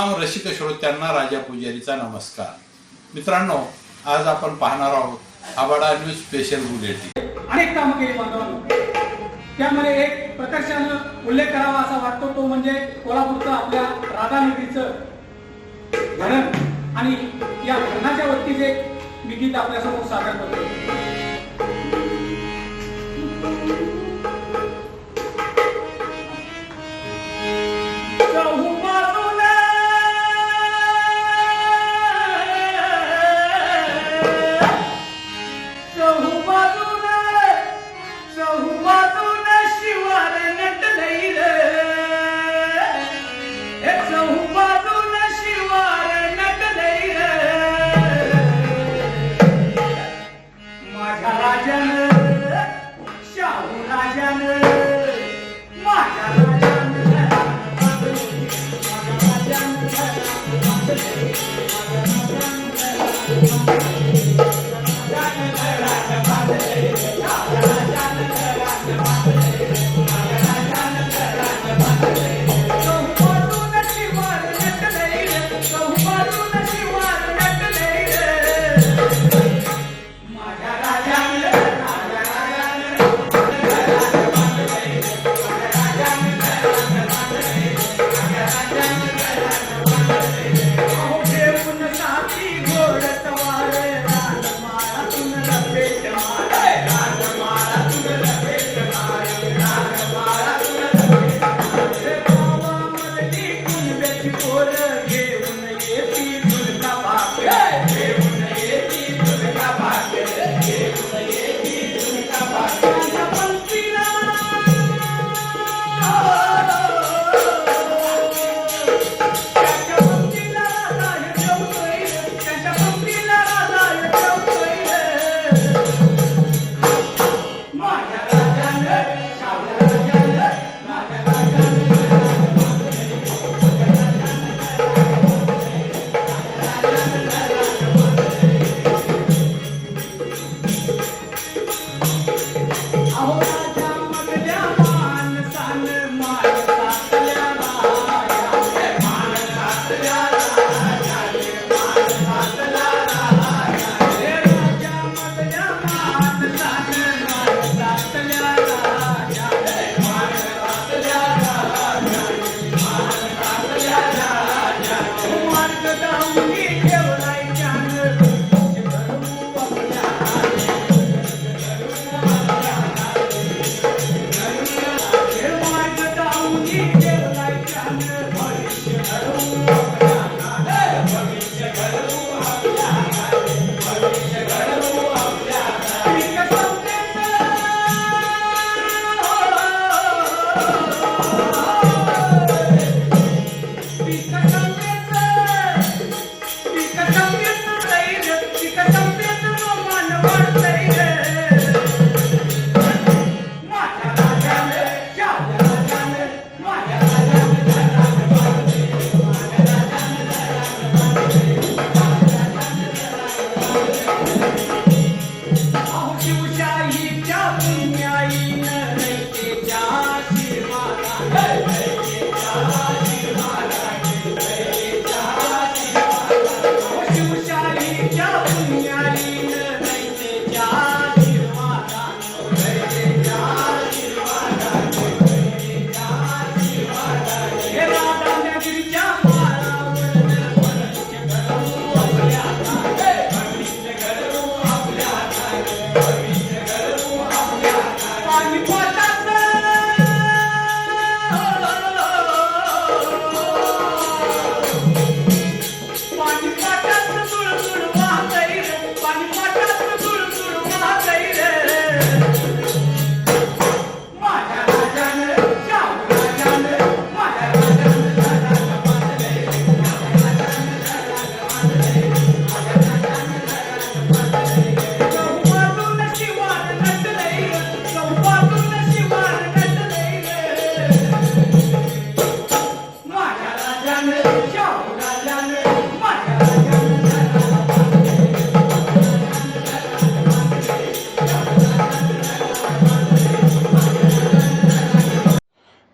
तमाम रसिक श्रोत्यांना राजा पुजारीचा नमस्कार. मित्रांनो आज आपण पाहणार आहोत आबाडा न्यूज स्पेशल बुलेटिन. अनेक काम केली बांधवांनो त्यामध्ये एक प्रकर्षानं उल्लेख करावा असा वाटतो तो म्हणजे कोल्हापूरचं आपल्या राधा नदीचं घडण आणि या धरणाच्या वरती जे मी गीत आपल्यासमोर सादर करतो.